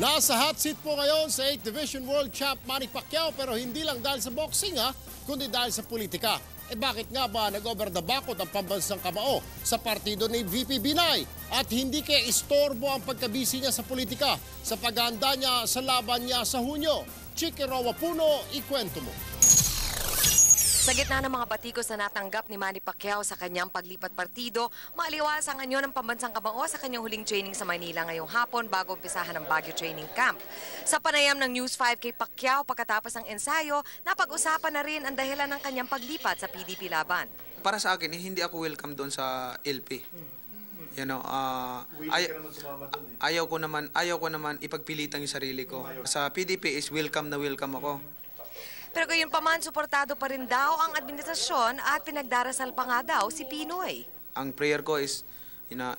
Nasa hot seat po ngayon sa 8th Division World Champ Manny Pacquiao pero hindi lang dahil sa boxing ha, kundi dahil sa politika. Eh bakit nga ba nag-over the bakot ang pambansang kamao sa partido ni VP Binay? At hindi kaya istorbo ang pagkabisi niya sa politika sa paghahanda niya sa laban niya sa Hunyo? Chiki Rawa Puno, ikwento mo. Sa gitna ng mga batikos na natanggap ni Manny Pacquiao sa kanyang paglipat partido, maaliwas ang anyo ng pambansang kamao sa kanyang huling training sa Manila ngayong hapon bago umpisahan ang Baguio Training Camp. Sa panayam ng News 5 kay Pacquiao pagkatapos ng ensayo, napag-usapan na rin ang dahilan ng kanyang paglipat sa PDP laban. para sa akin, eh, hindi ako welcome doon sa LP. You know, ah, ay- ayaw ko naman, ayaw ko naman ipagpilitan yung sarili ko. Sa PDP is welcome na welcome ako. Pero gayon pa man, suportado pa rin daw ang administrasyon at pinagdarasal pa nga daw si Pinoy. Ang prayer ko is ina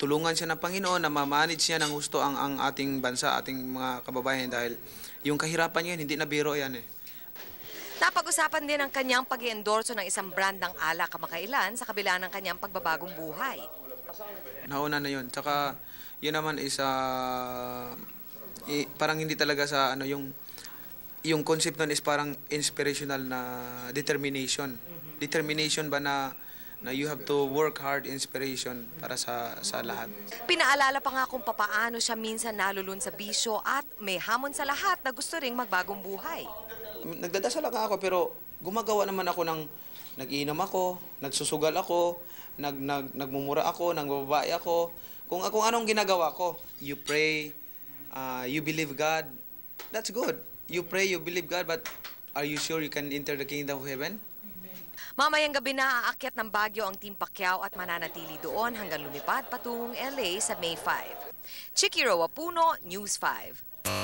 tulungan siya ng Panginoon na ma-manage niya ng gusto ang ang ating bansa, ating mga kababayan dahil yung kahirapan niya hindi na biro yan eh. Napag-usapan din ang kanyang pag endorso ng isang brand ng alak kamakailan sa kabila ng kanyang pagbabagong buhay. Nauna na yun. Tsaka, yun naman is, ah, i- parang hindi talaga sa, ano, yung, yung concept nun is parang inspirational na determination. Determination ba na, na you have to work hard, inspiration para sa, sa lahat. Pinaalala pa nga kung papaano siya minsan nalulun sa bisyo at may hamon sa lahat na gusto ring magbagong buhay. Nagdadasal lang ako pero gumagawa naman ako ng nag-iinom ako, nagsusugal ako, nag, nag, nagmumura ako, nagbababae ako. Kung, kung anong ginagawa ko, you pray, uh, you believe God, that's good. You pray, you believe God, but are you sure you can enter the kingdom of heaven? Mamayang gabi na aakyat ng Baguio ang Team Pacquiao at mananatili doon hanggang lumipad patungong LA sa May 5. Chiki Roa Puno, News 5.